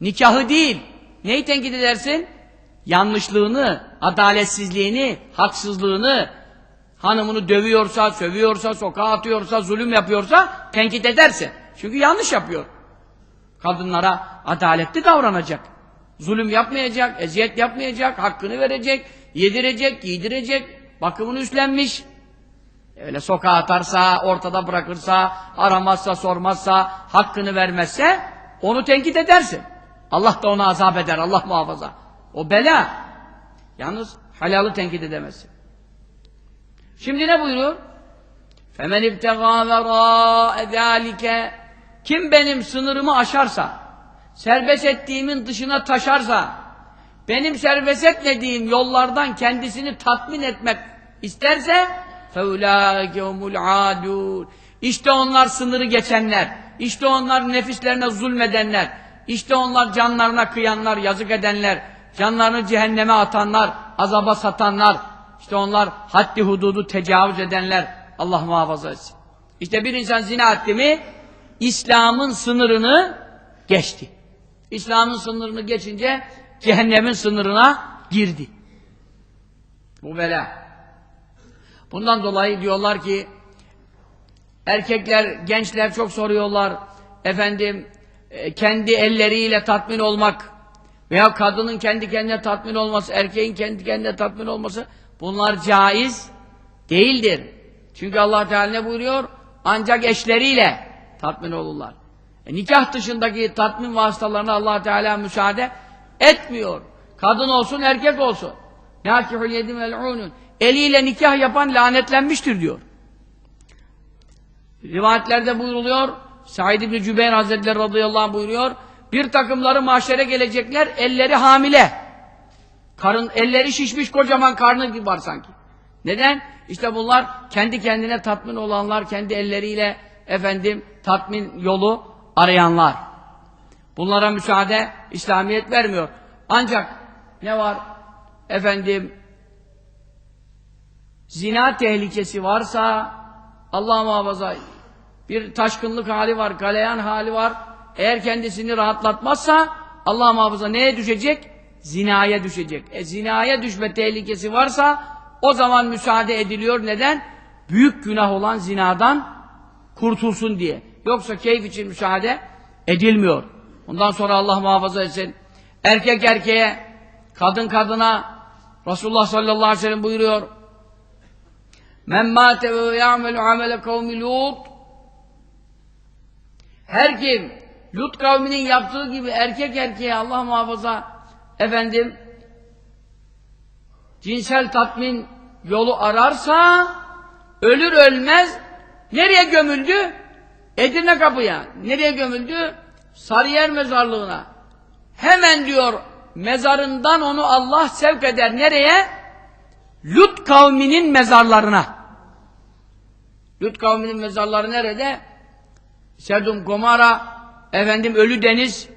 Nikahı değil. Neyi tenkit edersin? Yanlışlığını, adaletsizliğini, haksızlığını, hanımını dövüyorsa, sövüyorsa, sokağa atıyorsa, zulüm yapıyorsa tenkit edersin. Çünkü yanlış yapıyor. Kadınlara adaletli davranacak. Zulüm yapmayacak, eziyet yapmayacak, hakkını verecek, yedirecek, giydirecek, bakımını üstlenmiş. Öyle sokağa atarsa, ortada bırakırsa, aramazsa, sormazsa, hakkını vermezse onu tenkit edersin. Allah da onu azap eder, Allah muhafaza. O bela. Yalnız halalı tenkit edemezsin. Şimdi ne buyuruyor? فَمَنْ اِبْتَغَى وَرَاءَ ذَٰلِكَ Kim benim sınırımı aşarsa, serbest ettiğimin dışına taşarsa, benim serbest etmediğim yollardan kendisini tatmin etmek isterse فَاُولَٰئِكَ هُمُ الْعَادُونَ İşte onlar sınırı geçenler, işte onlar nefislerine zulmedenler, işte onlar canlarına kıyanlar, yazık edenler, canlarını cehenneme atanlar, azaba satanlar, işte onlar haddi hududu tecavüz edenler, Allah muhafaza etsin. İşte bir insan zina etti mi, İslam'ın sınırını geçti. İslam'ın sınırını geçince cehennemin sınırına girdi. Bu bela. Bundan dolayı diyorlar ki erkekler, gençler çok soruyorlar efendim kendi elleriyle tatmin olmak veya kadının kendi kendine tatmin olması, erkeğin kendi kendine tatmin olması bunlar caiz değildir. Çünkü Allah Teala ne buyuruyor? Ancak eşleriyle tatmin olurlar. E, nikah dışındaki tatmin vasıtalarına Allah Teala müsaade etmiyor. Kadın olsun, erkek olsun. Nâkihul yedim el'ûnun. Eliyle nikah yapan lanetlenmiştir diyor. Rivayetlerde buyuruluyor, Said İbni Cübeyr Hazretleri radıyallahu anh buyuruyor, bir takımları mahşere gelecekler, elleri hamile. Karın, elleri şişmiş, kocaman karnı gibi var sanki. Neden? İşte bunlar kendi kendine tatmin olanlar, kendi elleriyle efendim tatmin yolu arayanlar. Bunlara müsaade İslamiyet vermiyor. Ancak ne var? Efendim zina tehlikesi varsa Allah muhafaza bir taşkınlık hali var, galeyan hali var. Eğer kendisini rahatlatmazsa Allah muhafaza neye düşecek? Zinaya düşecek. E zinaya düşme tehlikesi varsa o zaman müsaade ediliyor. Neden? Büyük günah olan zinadan kurtulsun diye. Yoksa keyif için müsaade edilmiyor. Ondan sonra Allah muhafaza etsin. Erkek erkeğe, kadın kadına Resulullah sallallahu aleyhi ve sellem buyuruyor. Men mâte ve ya'melu amele kavmi Lut her kim Lut kavminin yaptığı gibi erkek erkeğe Allah muhafaza efendim cinsel tatmin yolu ararsa ölür ölmez nereye gömüldü? Edirne kapıya. Nereye gömüldü? Sarıyer mezarlığına. Hemen diyor mezarından onu Allah sevk eder. Nereye? Lut kavminin mezarlarına. Lut kavminin mezarları nerede? Sedum Gomara, efendim Ölü Deniz,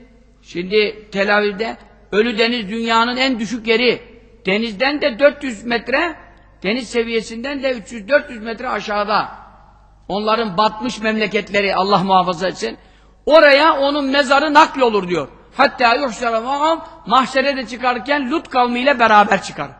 şimdi Tel Aviv'de Ölü Deniz dünyanın en düşük yeri. Denizden de 400 metre, deniz seviyesinden de 300-400 metre aşağıda. Onların batmış memleketleri Allah muhafaza etsin. Oraya onun mezarı nakl olur diyor. Hatta yuhşara ma'am mahşere de çıkarken Lut kavmiyle beraber çıkar.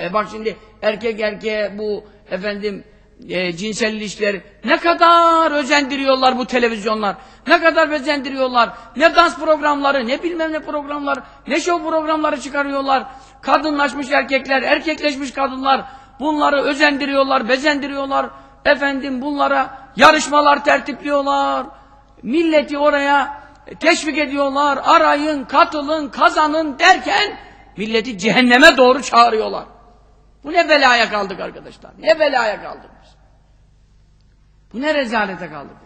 E bak şimdi erkek erkeğe bu efendim e, cinsel ilişkileri ne kadar özendiriyorlar bu televizyonlar. Ne kadar özendiriyorlar. Ne dans programları, ne bilmem ne programları, ne show programları çıkarıyorlar. Kadınlaşmış erkekler, erkekleşmiş kadınlar bunları özendiriyorlar, bezendiriyorlar. Efendim bunlara yarışmalar tertipliyorlar. Milleti oraya teşvik ediyorlar. Arayın, katılın, kazanın derken milleti cehenneme doğru çağırıyorlar. Bu ne belaya kaldık arkadaşlar. Ne belaya kaldık biz. Bu ne rezalete kaldık.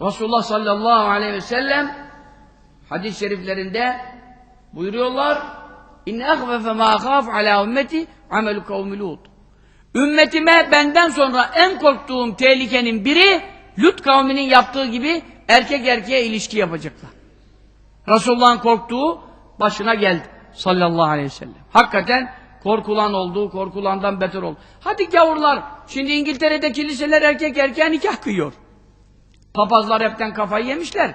Resulullah sallallahu aleyhi ve sellem hadis-i şeriflerinde buyuruyorlar İnne ehvefe ma khaf ala ümmeti amelu kavmi Lut. Ümmetime benden sonra en korktuğum tehlikenin biri Lut kavminin yaptığı gibi erkek erkeğe ilişki yapacaklar. Resulullah'ın korktuğu başına geldi sallallahu aleyhi ve sellem. Hakikaten korkulan olduğu, korkulandan beter oldu. Hadi gavurlar, şimdi İngiltere'de kiliseler erkek erkeğe nikah kıyıyor. Papazlar hepten kafayı yemişler.